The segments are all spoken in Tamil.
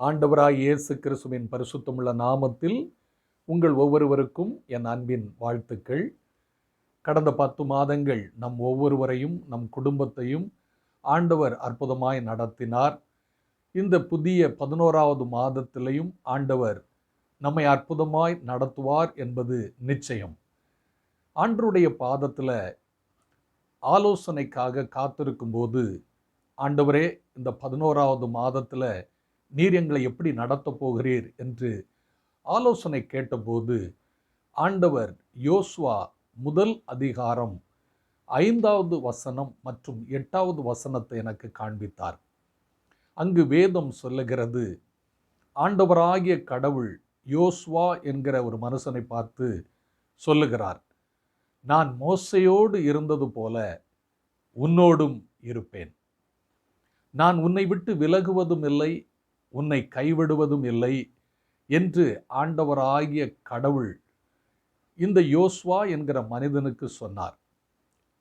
ஆண்டவராய் இயேசு கிறிஸ்துவின் பரிசுத்தமுள்ள நாமத்தில் உங்கள் ஒவ்வொருவருக்கும் என் அன்பின் வாழ்த்துக்கள். கடந்த பத்து மாதங்கள் நம் ஒவ்வொருவரையும் நம் குடும்பத்தையும் ஆண்டவர் அற்புதமாய் நடத்தினார். இந்த புதிய பதினோராவது மாதத்திலையும் ஆண்டவர் நம்மை அற்புதமாய் நடத்துவார் என்பது நிச்சயம். ஆண்டருடைய பாதத்தில் ஆலோசனைக்காக காத்திருக்கும்போது ஆண்டவரே இந்த பதினோராவது மாதத்தில் நீர் எங்களை எப்படி நடத்தப் போகிறீர் என்று ஆலோசனை கேட்டபோது ஆண்டவர் யோசுவா முதல் அதிகாரம் ஐந்தாவது வசனம் மற்றும் எட்டாவது வசனத்தை எனக்கு காண்பித்தார். அங்கு வேதம் சொல்லுகிறது ஆண்டவராகிய கடவுள் யோசுவா என்கிற ஒரு மனுஷனை பார்த்து சொல்லுகிறார் நான் மோசையோடு இருந்தது போல உன்னோடும் இருப்பேன். நான் உன்னை விட்டு விலகுவதும் இல்லை உன்னை கைவிடுவதும் இல்லை என்று ஆண்டவராகிய கடவுள் இந்த யோஸ்வா என்கிற மனிதனுக்கு சொன்னார்.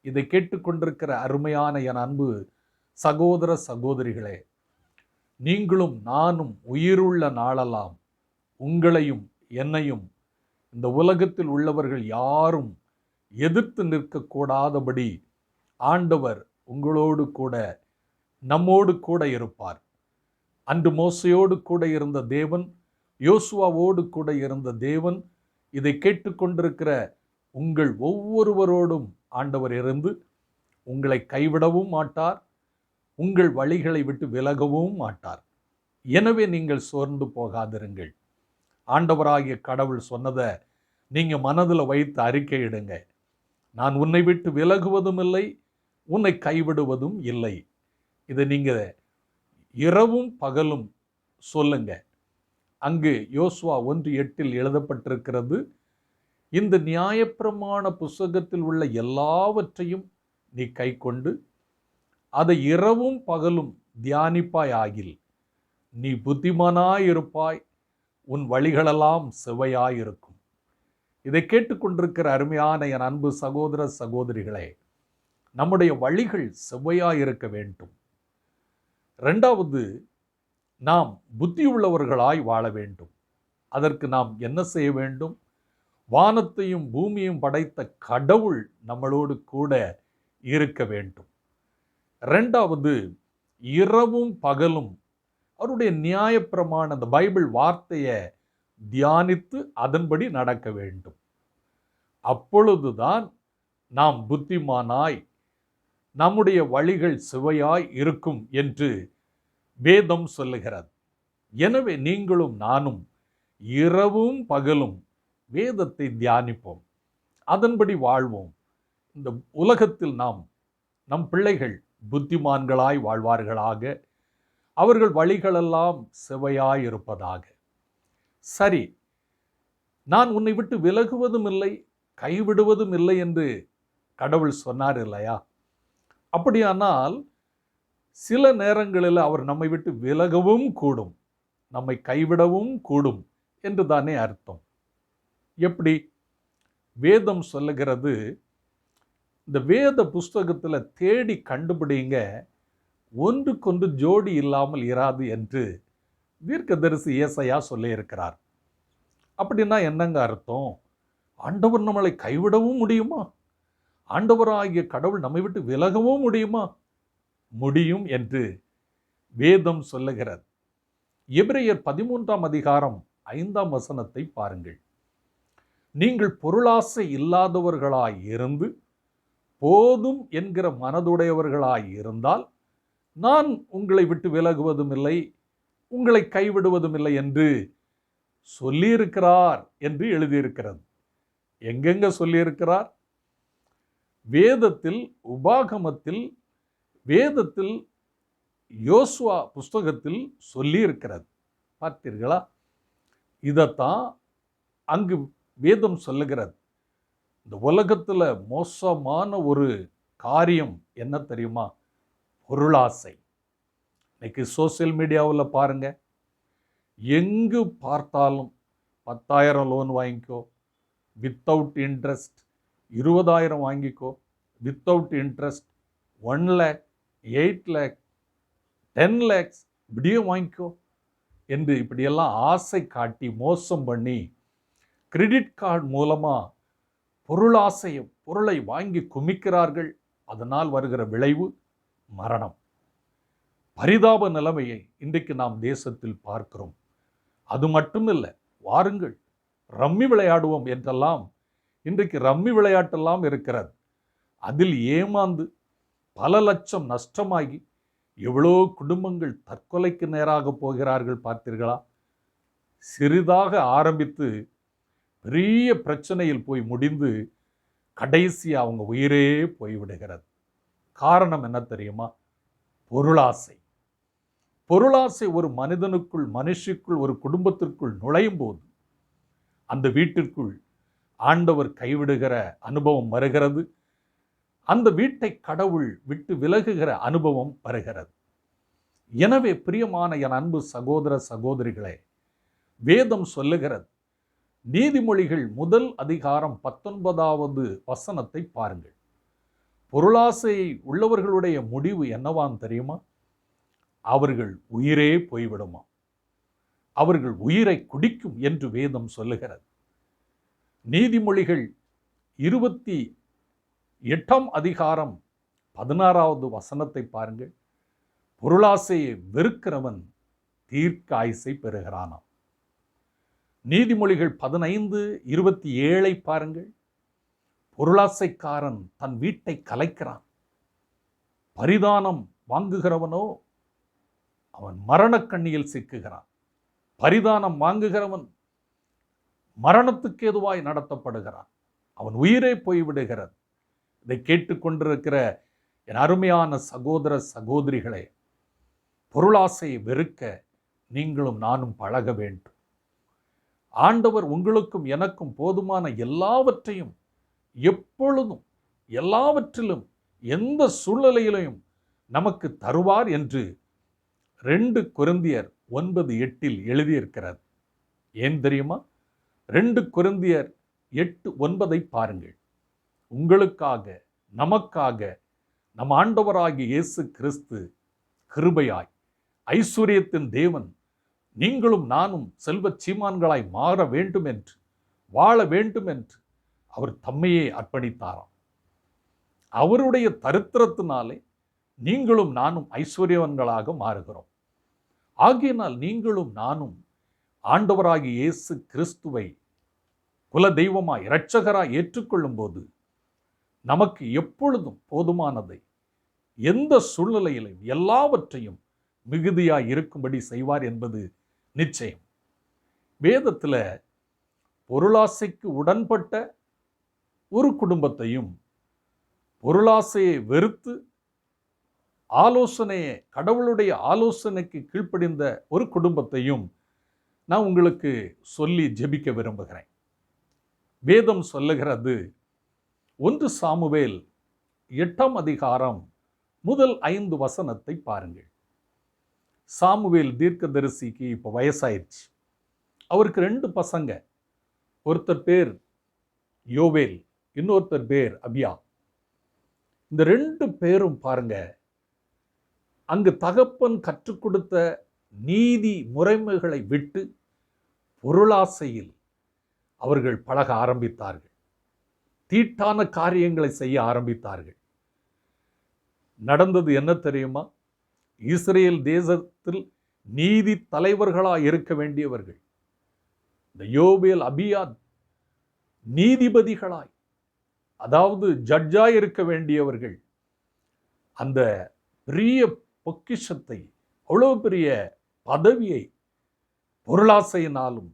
இதை கேட்டுக்கொண்டிருக்கிற அருமையான என் அன்பு சகோதர சகோதரிகளே நீங்களும் நானும் உயிருள்ள நாளெல்லாம் உங்களையும் என்னையும் இந்த உலகத்தில் உள்ளவர்கள் யாரும் எதிர்த்து நிற்கக்கூடாதபடி ஆண்டவர் உங்களோடு கூட நம்மோடு கூட இருப்பார். அன்று மோசையோடு கூட இருந்த தேவன் யோசுவாவோடு கூட இருந்த தேவன் இதை கேட்டுக்கொண்டிருக்கிற உங்கள் ஒவ்வொருவரோடும் ஆண்டவர் இருந்து உங்களை கைவிடவும் மாட்டார் உங்கள் வழிகளை விட்டு விலகவும் மாட்டார். எனவே நீங்கள் சோர்ந்து போகாதிருங்கள். ஆண்டவராகிய கடவுள் சொன்னதை நீங்கள் மனதில் வைத்து அறிக்கையிடுங்க நான் உன்னை விட்டு விலகுவதும் இல்லை உன்னை கைவிடுவதும் இல்லை. இதை நீங்கள் இரவும் பகலும் சொல்லுங்க. அங்கு யோசுவா ஒன்று எட்டில் எழுதப்பட்டிருக்கிறது இந்த நியாயப்பிரமாண புஸ்தகத்தில் உள்ள எல்லாவற்றையும் நீ கை கொண்டு அதை இரவும் பகலும் தியானிப்பாய் ஆகில். நீ புத்திமானாயிருப்பாய் உன் வழிகளெல்லாம் செவையாயிருக்கும் இதை கேட்டுக்கொண்டிருக்கிற அருமையான என் அன்பு சகோதர சகோதரிகளே நம்முடைய வழிகள் செவ்வையாயிருக்க வேண்டும். ரெண்டாவது நாம் புத்தியுள்ளவர்களாய் வாழ வேண்டும். அதற்கு நாம் என்ன செய்ய வேண்டும்? வானத்தையும் பூமியும் படைத்த கடவுள் நம்மளோடு கூட இருக்க வேண்டும். ரெண்டாவது இரவும் பகலும் அவருடைய நியாயப்பிரமாண அந்த பைபிள் வார்த்தையை தியானித்து அதன்படி நடக்க வேண்டும். அப்பொழுதுதான் நாம் புத்திமானாய் நம்முடைய வழிகள் சுவையாய் இருக்கும் என்று வேதம் சொல்லுகிறது. எனவே நீங்களும் நானும் இரவும் பகலும் வேதத்தை தியானிப்போம். அதன்படி வாழ்வோம். இந்த உலகத்தில் நாம் நம் பிள்ளைகள் புத்திமான்களாய் வாழ்வார்களாக. அவர்கள் வழிகளெல்லாம் செவையாய் இருப்பதாக. சரி நான் உன்னை விட்டு விலகுவதும் இல்லை கைவிடுவதும் இல்லை என்று கடவுள் சொன்னார் இல்லையா? அப்படியானால் சில நேரங்களில் அவர் நம்மை விட்டு விலகவும் கூடும் நம்மை கைவிடவும் கூடும் என்று தானே அர்த்தம். எப்படி? வேதம் சொல்லுகிறது இந்த வேத புஸ்தகத்தில் தேடி கண்டுபிடிங்க ஒன்றுக்கொன்று ஜோடி இல்லாமல் இராது என்று தீர்க்கதரிசி இயேசையா சொல்லியிருக்கிறார். அப்படின்னா என்னங்க அர்த்தம்? ஆண்டவர் நம்மளை கைவிடவும் முடியுமா? ஆண்டவராகிய கடவுள் நம்மை விட்டு விலகவும் முடியுமா? முடியும் என்று வேதம் சொல்லுகிறது. எபிரேயர் பதிமூன்றாம் அதிகாரம் ஐந்தாம் வசனத்தை பாருங்கள். நீங்கள் பொருளாசை இல்லாதவர்களாய் இருந்து போதும் என்கிற மனதுடையவர்களாய் இருந்தால் நான் உங்களை விட்டு விலகுவதும் இல்லை உங்களை கைவிடுவதும் இல்லை என்று சொல்லியிருக்கிறார் என்று எழுதியிருக்கிறது. எங்கெங்க சொல்லியிருக்கிறார்? வேதத்தில் உபாகமத்தில் வேதத்தில் யோசுவா புஸ்தகத்தில் சொல்லியிருக்கிறது. பார்த்தீர்களா? இதைத்தான் அங்கு வேதம் சொல்லுகிறது. இந்த உலகத்தில் மோசமான ஒரு காரியம் என்ன தெரியுமா? பொருளாசை. இன்னைக்கு சோசியல் மீடியாவில் பாருங்கள் எங்கு பார்த்தாலும் பத்தாயிரம் லோன் வாங்கிக்கோ வித்தவுட் இன்ட்ரெஸ்ட் இருபதாயிரம் வாங்கிக்கோ. Without interest one lakh eight lakh ten lakhs இப்படியே வாங்கிக்கோ. என்று இப்படியெல்லாம் ஆசை காட்டி மோசம் பண்ணி கிரெடிட் கார்டு மூலமாக பொருளாசையை பொருளை வாங்கி குமிக்கிறார்கள். அதனால் வருகிற விளைவு மரணம். பரிதாப நிலைமையை இன்றைக்கு நாம் தேசத்தில் பார்க்கிறோம். அது மட்டும் இல்லை வாருங்கள் ரம்மி விளையாடுவோம் என்றெல்லாம் இன்றைக்கு ரம்மி விளையாட்டெல்லாம் இருக்கிறது. அதில் ஏமாந்து பல லட்சம் நஷ்டமாகி எவ்வளோ குடும்பங்கள் தற்கொலைக்கு நேராக போகிறார்கள் பார்த்தீர்களா? சிறிதாக ஆரம்பித்து பெரிய பிரச்சனையில் போய் முடிந்து கடைசி அவங்க உயிரே போய்விடுகிறது. காரணம் என்ன தெரியுமா? பொருளாசை. பொருளாசை ஒரு மனிதனுக்குள் மனுஷிக்குள் ஒரு குடும்பத்திற்குள் நுழையும் போது அந்த வீட்டிற்குள் ஆண்டவர் கைவிடுகிற அனுபவம் வருகிறது. அந்த வீட்டை கடவுள் விட்டு விலகுகிற அனுபவம் வருகிறது. எனவே பிரியமான என் அன்பு சகோதர சகோதரிகளே வேதம் சொல்லுகிறது நீதிமொழிகள் முதல் அதிகாரம் பத்தொன்பதாவது வசனத்தை பாருங்கள். பொருளாசையை உள்ளவர்களுடைய முடிவு என்னவான் தெரியுமா? அவர்கள் உயிரே போய்விடுமா? அவர்கள் உயிரை குடிக்கும் என்று வேதம் சொல்லுகிறது. நீதிமொழிகள் இருபத்தி எட்டாம் அதிகாரம் பதினாறாவது வசனத்தை பாருங்கள். பொருளாசையை வெறுக்கிறவன் தீர்க்க ஆயுசை பெறுகிறானாம். நீதிமொழிகள் பதினைந்து இருபத்தி ஏழை பாருங்கள். பொருளாசைக்காரன் தன் வீட்டை கலைக்கிறான். பரிதானம் வாங்குகிறவனோ அவன் மரணக்கண்ணியில் சிக்குகிறான். பரிதானம் வாங்குகிறவன் மரணத்துக்கு ஏதுவாய் நடத்தப்படுகிறான். அவன் உயிரே போய்விடுகிறது. இதை கேட்டுக்கொண்டிருக்கிற என் அருமையான சகோதர சகோதரிகளே பொருளாசையை வெறுக்க நீங்களும் நானும் பழக வேண்டும். ஆண்டவர் உங்களுக்கும் எனக்கும் போதுமான எல்லாவற்றையும் எப்பொழுதும் எல்லாவற்றிலும் எந்த சூழ்நிலையிலையும் நமக்கு தருவார் என்று ரெண்டு குருந்தியர் ஒன்பது எட்டில் எழுதியிருக்கிறது ஏன் தெரியுமா? ரெண்டு குருந்தியர் எட்டு ஒன்பதை பாருங்கள். உங்களுக்காக நமக்காக நம் ஆண்டவராகிய இயேசு கிறிஸ்து கிருபையாய் ஐஸ்வர்யத்தின் தேவன் நீங்களும் நானும் செல்வச் சீமான்களாய் மாற வேண்டும் என்று வாழ வேண்டும் என்று அவர் தம்மையே அர்ப்பணித்தாராம். அவருடைய தரித்திரத்தினாலே நீங்களும் நானும் ஐஸ்வர்யவன்களாக மாறுகிறோம். ஆகையினால் நீங்களும் நானும் ஆண்டவராகி இயேசு கிறிஸ்துவை குல தெய்வமாய் இரட்சகராய் ஏற்றுக்கொள்ளும் போது நமக்கு எப்பொழுதும் போதுமானதை எந்த சூழ்நிலையிலும் எல்லாவற்றையும் மிகுதியாய் இருக்கும்படி செய்வார் என்பது நிச்சயம். வேதத்தில் பொருளாசைக்கு உடன்பட்ட ஒரு குடும்பத்தையும் பொருளாசையை வெறுத்து ஆலோசனையை கடவுளுடைய ஆலோசனைக்கு கீழ்ப்படிந்த ஒரு குடும்பத்தையும் நான் உங்களுக்கு சொல்லி ஜெபிக்க விரும்புகிறேன். வேதம் சொல்லுகிறது ஒன்று சாமுவேல் எட்டாம் அதிகாரம் முதல் ஐந்து வசனத்தை பாருங்கள். சாமுவேல் தீர்க்கதரிசிக்கு இப்போ வயசாயிருச்சு அவருக்கு ரெண்டு பசங்க ஒருத்தர் பேர் யோவேல் இன்னொருத்தர் பேர் அபியா. இந்த ரெண்டு பேரும் பாருங்க அங்கு தகப்பன் கற்றுக் கொடுத்த நீதி முறைமைகளை விட்டு பொருளாசையில் அவர்கள் பழக ஆரம்பித்தார்கள். தீட்டான காரியங்களை செய்ய ஆரம்பித்தார்கள். நடந்தது என்ன தெரியுமா? இஸ்ரேல் தேசத்தில் நீதி தலைவர்களாக இருக்க வேண்டியவர்கள். இந்த யோபேல் அபியாத் நீதிபதிகளாய் அதாவது ஜட்ஜாய் இருக்க வேண்டியவர்கள். அந்த பெரிய பொக்கிஷத்தை அவ்வளோ பெரிய பதவியை பொருளாசையினாலும்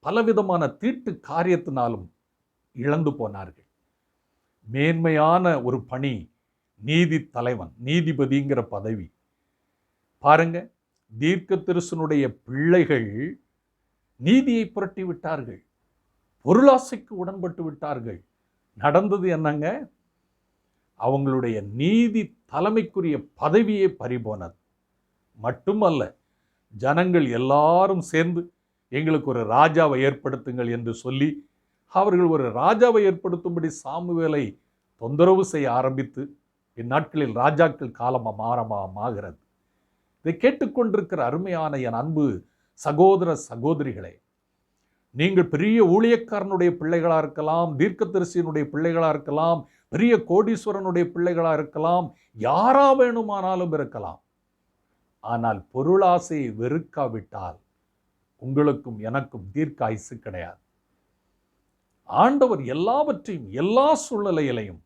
பலவிதமான தீட்டு காரியத்தினாலும் இழந்து போனார்கள். மேன்மையான ஒரு பணி நீதி தலைவன் நீதிபதிங்கிற பதவி. பாருங்க தீர்க்க திருசனுடைய பிள்ளைகள் நீதியை புரட்டி விட்டார்கள். பொருளாசைக்கு உடன்பட்டு விட்டார்கள். நடந்தது என்னங்க? அவங்களுடைய நீதி தலைமைக்குரிய பதவியே பறிபோனது. மட்டுமல்ல ஜனங்கள் எல்லாரும் சேர்ந்து எங்களுக்கு ஒரு ராஜாவை ஏற்படுத்துங்கள் என்று சொல்லி அவர்கள் ஒரு ராஜாவை ஏற்படுத்தும்படி சாமுவேலை தொந்தரவு செய்ய ஆரம்பித்து இந்நாட்களில் ராஜாக்கள் காலமாக மாறமாகிறது இதை கேட்டுக்கொண்டிருக்கிற அருமையான என் அன்பு சகோதர சகோதரிகளே நீங்கள் பெரிய ஊழியக்காரனுடைய பிள்ளைகளாக இருக்கலாம் தீர்க்கதரிசியினுடைய பிள்ளைகளாக இருக்கலாம் பெரிய கோடீஸ்வரனுடைய பிள்ளைகளாக இருக்கலாம் யாரா வேணுமானாலும் இருக்கலாம். ஆனால் பொருளாசையை வெறுக்காவிட்டால் உங்களுக்கும் எனக்கும் தீர்க்க ஆயுசு கிடையாது. ஆண்டவர் எல்லாவற்றையும் எல்லா சூழ்நிலையிலையும்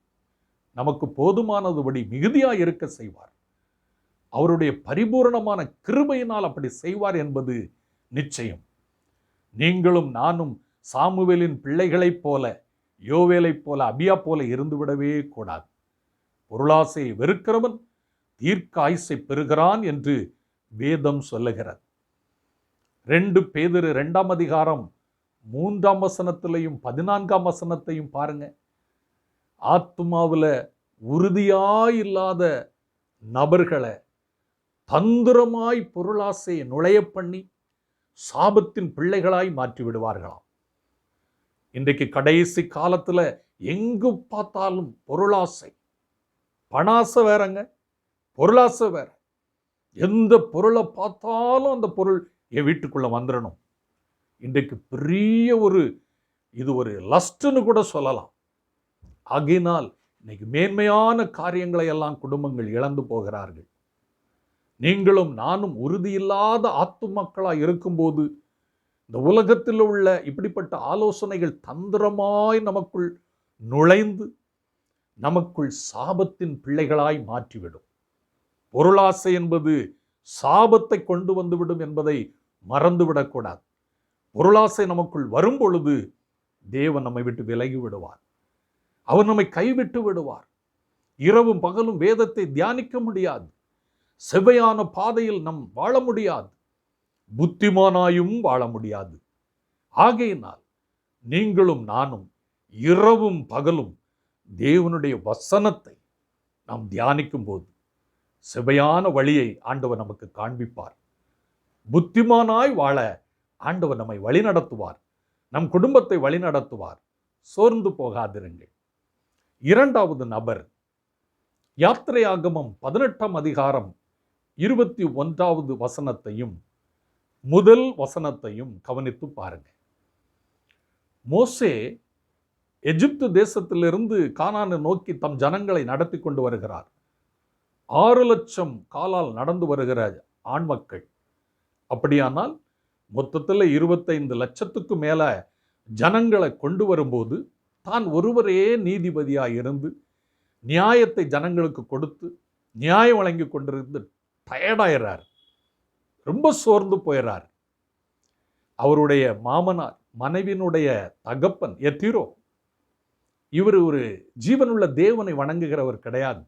நமக்கு போதுமானதுபடி மிகுதியாக இருக்க செய்வார். அவருடைய பரிபூரணமான கிருபையினால் அப்படி செய்வார் என்பது நிச்சயம். நீங்களும் நானும் சாமுவேலின் பிள்ளைகளைப் போல யோவேலைப் போல அபியா போல இருந்துவிடவே கூடாது. பொருளாசையை வெறுக்கிறவன் தீர்க்க ஆயுசை பெறுகிறான் என்று வேதம் சொல்லுகிறது. ரெண்டு பேதரு ரெண்டாம் அதிகாரம் மூன்றாம் வசனத்திலையும் பதினான்காம் வசனத்தையும் பாருங்க. ஆத்மாவில் உறுதியாயில்லாத நபர்களை தந்திரமாய் பொருளாசையை நுழைய பண்ணி சாபத்தின் பிள்ளைகளாய் மாற்றி விடுவார்களாம். இன்றைக்கு கடைசி காலத்தில் எங்கு பார்த்தாலும் பொருளாசை. பணாசை வேறங்க. பொருளாசை வேற. எந்த பொருளை பார்த்தாலும் அந்த பொருள் என் வீட்டுக்குள்ளே வந்துடணும் இன்றைக்கு பெரிய ஒரு இது ஒரு லஸ்ட்னு கூட சொல்லலாம். ஆகையினால் இன்னைக்கு மேன்மையான காரியங்களை எல்லாம் குடும்பங்கள் இழந்து போகிறார்கள். நீங்களும் நானும் உறுதியில்லாத ஆத்து மக்களாக இருக்கும்போது இந்த உலகத்தில் உள்ள இப்படிப்பட்ட ஆலோசனைகள் தந்திரமாய் நமக்குள் நுழைந்து நமக்குள் சாபத்தின் பிள்ளைகளாய் மாற்றிவிடும். பொருளாசை என்பது சாபத்தை கொண்டு வந்துவிடும் என்பதை மறந்துவிடக்கூடாது. பொருளாசை நமக்குள் வரும் பொழுது தேவன் நம்மை விட்டு விலகி விடுவார். அவர் நம்மை கைவிட்டு விடுவார். இரவும் பகலும் வேதத்தை தியானிக்க முடியாது. செவ்வையான பாதையில் நம் வாழ முடியாது. புத்திமானாயும் வாழ முடியாது. ஆகையினால் நீங்களும் நானும் இரவும் பகலும் தேவனுடைய வசனத்தை நாம் தியானிக்கும் போது செவையான வழியை ஆண்டவர் நமக்கு காண்பிப்பார். புத்திமானாய் வாழ ஆண்டவர் நம்மை வழிநடத்துவார். நம் குடும்பத்தை வழிநடத்துவார். சோர்ந்து போகாதிருங்கள். இரண்டாவது நபர் யாத்திரையாகமம் பதினெட்டாம் அதிகாரம் இருபத்தி ஒன்றாவது வசனத்தையும் முதல் வசனத்தையும் கவனித்து பாருங்க. மோசே எஜிப்து தேசத்திலிருந்து கானானை நோக்கி தம் ஜனங்களை நடத்தி கொண்டு வருகிறார். ஆறு லட்சம் காலால் நடந்து வருகிற ஆண்மக்கள் அப்படியானால் மொத்தத்தில் இருபத்தைந்து லட்சத்துக்கு மேலே ஜனங்களை கொண்டு வரும்போது தான் ஒருவரே நீதிபதியாக இருந்து நியாயத்தை ஜனங்களுக்கு கொடுத்து நியாயம் வழங்கி கொண்டிருந்து டயர்டாயிறார். ரொம்ப சோர்ந்து போயிறார். அவருடைய மாமனார் மனைவியினுடைய தகப்பன் எத்திரோ இவர் ஒரு ஜீவனுள்ள தேவனை வணங்குகிறவர் கிடையாது.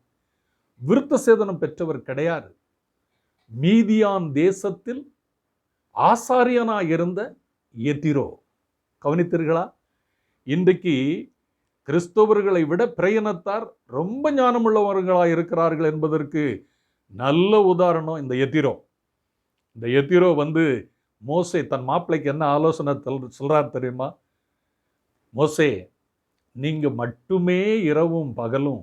விருத்த சேதனம் பெற்றவர் கிடையாது. மீதியான் தேசத்தில் ஆசாரியனா இருந்த எத்திரோ கவனித்தீர்களா? இன்றைக்கு கிறிஸ்தவர்களை விட பிரயணத்தார் ரொம்ப ஞானமுள்ளவர்களாக இருக்கிறார்கள் என்பதற்கு நல்ல உதாரணம் இந்த எத்திரோ. இந்த எத்திரோ வந்து மோசே தன் மாப்பிள்ளைக்கு என்ன ஆலோசனை சொல்கிறார் தெரியுமா? மோசே நீங்கள் மட்டுமே இரவும் பகலும்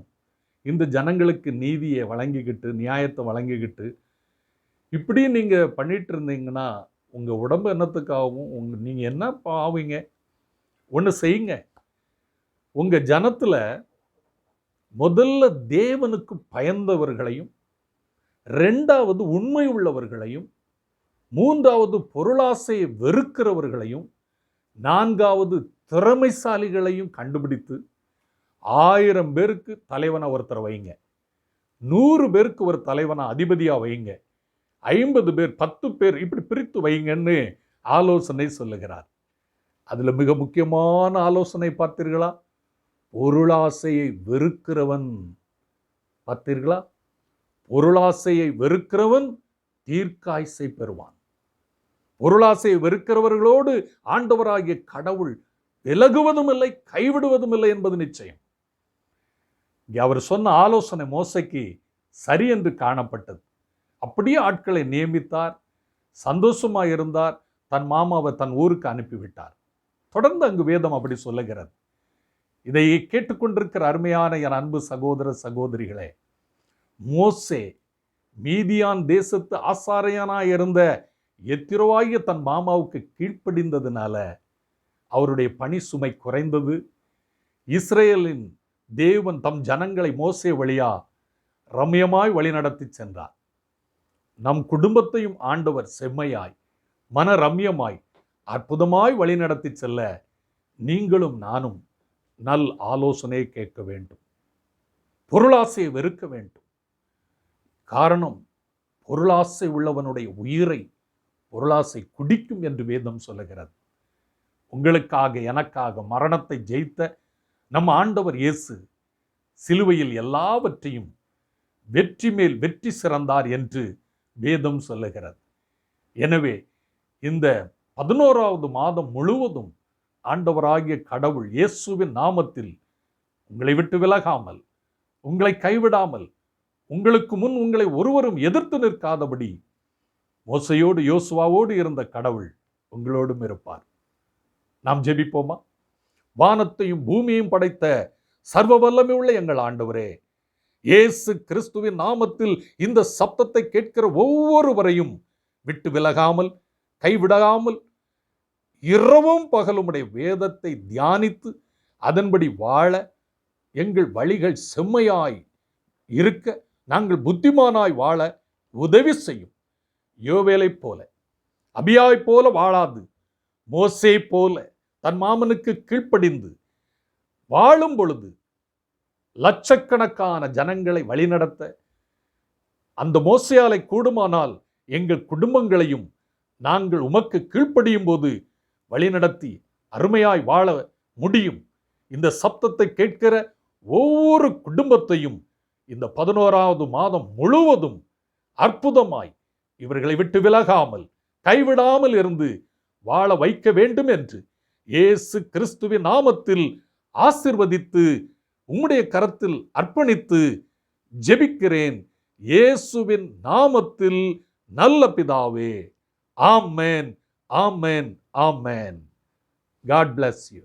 இந்த ஜனங்களுக்கு நீதியை வழங்கிக்கிட்டு நியாயத்தை வழங்கிக்கிட்டு இப்படி நீங்கள் பண்ணிகிட்டு இருந்தீங்கன்னா உங்கள் உடம்பு என்னத்துக்காகவும் உங்கள் நீங்கள் என்ன ஆவீங்க? ஒன்று செய்யுங்க. உங்கள் ஜனத்தில் முதல்ல தேவனுக்கு பயந்தவர்களையும் ரெண்டாவது உண்மை உள்ளவர்களையும் மூன்றாவது பொருளாசையை வெறுக்கிறவர்களையும் நான்காவது திறமைசாலிகளையும் கண்டுபிடித்து ஆயிரம் பேருக்கு தலைவனை ஒருத்தர் வைங்க. நூறு பேருக்கு ஒரு தலைவனை அதிபதியாக வைங்க. ஐம்பது பேர் பத்து பேர் இப்படி பிரித்து வைங்கன்னு ஆலோசனை சொல்லுகிறார். அதில் மிக முக்கியமான ஆலோசனை பார்த்தீர்களா? பொருளாசையை வெறுக்கிறவன். பார்த்தீர்களா? பொருளாசையை வெறுக்கிறவன் தீர்க்காய்சை பெறுவான். பொருளாசையை வெறுக்கிறவர்களோடு ஆண்டவராகிய கடவுள் விலகுவதும் இல்லை கைவிடுவதும் இல்லை என்பது நிச்சயம். இங்கே அவர் சொன்ன ஆலோசனை மோசைக்கு சரி என்று காணப்பட்டது. அப்படியே ஆட்களை நியமித்தார் சந்தோஷமாக இருந்தார் தன் மாமாவை தன் ஊருக்கு அனுப்பிவிட்டார். தொடர்ந்து அங்கு வேதம் அப்படி சொல்லுகிறது. இதை கேட்டுக்கொண்டிருக்கிற அருமையான என் அன்பு சகோதர சகோதரிகளே மோசே மீதியான் தேசத்து ஆசாரியனாய் இருந்த எத்திரவாகிய தன் மாமாவுக்கு கீழ்ப்படிந்ததுனால அவருடைய பணி சுமை குறைந்தது. இஸ்ரேலின் தேவன் தம் ஜனங்களை மோசே வழியா ரம்யமாய் வழிநடத்தி சென்றார். நம் குடும்பத்தையும் ஆண்டவர் செம்மையாய் மன ரம்யமாய் அற்புதமாய் வழிநடத்தி செல்ல நீங்களும் நானும் நல் ஆலோசனை கேட்க வேண்டும். பொருளாசையை வெறுக்க வேண்டும். காரணம் பொருளாசை உள்ளவனுடைய உயிரை பொருளாசை குடிக்கும் என்று வேதம் சொல்லுகிறது. உங்களுக்காக எனக்காக மரணத்தை ஜெயித்த நம் ஆண்டவர் இயேசு சிலுவையில் எல்லாவற்றையும் வெற்றி மேல் வெற்றி சிறந்தார் என்று வேதம் சொல்லுகிறது. எனவே இந்த பதினோராவது மாதம் முழுவதும் ஆண்டவராகிய கடவுள் இயேசுவின் நாமத்தில் உங்களை விட்டு விலகாமல் உங்களை கைவிடாமல் உங்களுக்கு முன் உங்களை ஒருவரும் எதிர்த்து நிற்காதபடி மோசையோடு யோசுவாவோடு இருந்த கடவுள் உங்களோடும் இருப்பார். நாம் ஜெபிப்போமா? வானத்தையும் பூமியையும் படைத்த சர்வ வல்லமை உள்ள எங்கள் ஆண்டவரே. இயேசு கிறிஸ்துவின் நாமத்தில் இந்த சப்தத்தை கேட்கிற ஒவ்வொருவரையும் விட்டு விலகாமல் கைவிடாமல் இரவும் பகலுமுடைய வேதத்தை தியானித்து அதன்படி வாழ எங்கள் வழிகள் செம்மையாய் இருக்க நாங்கள் புத்திமானாய் வாழ உதவி செய்யும். யோவேலைப் போல அபியாய் போல வாழாது மோசை போல தன் மாமனுக்கு கீழ்ப்படிந்து வாழும் பொழுது லட்சக்கணக்கான ஜனங்களை வழிநடத்த அந்த மோசையாலை கூடுமானால் எங்கள் குடும்பங்களையும் நாங்கள் உமக்கு கீழ்ப்படியும் போது வழிநடத்தி அருமையாய் வாழ முடியும். இந்த சப்தத்தை கேட்கிற ஒவ்வொரு குடும்பத்தையும் இந்த பதினோராவது மாதம் முழுவதும் அற்புதமாய் இவர்களை விட்டு விலகாமல் கைவிடாமல் இருந்து வாழ வைக்க வேண்டும் என்று இயேசு கிறிஸ்துவின் நாமத்தில் ஆசிர்வதித்து உம்முடைய கரத்தில் அர்ப்பணித்து ஜெபிக்கிறேன். இயேசுவின் நாமத்தில் நல்ல பிதாவே. ஆமேன் ஆமேன் ஆமேன். God bless you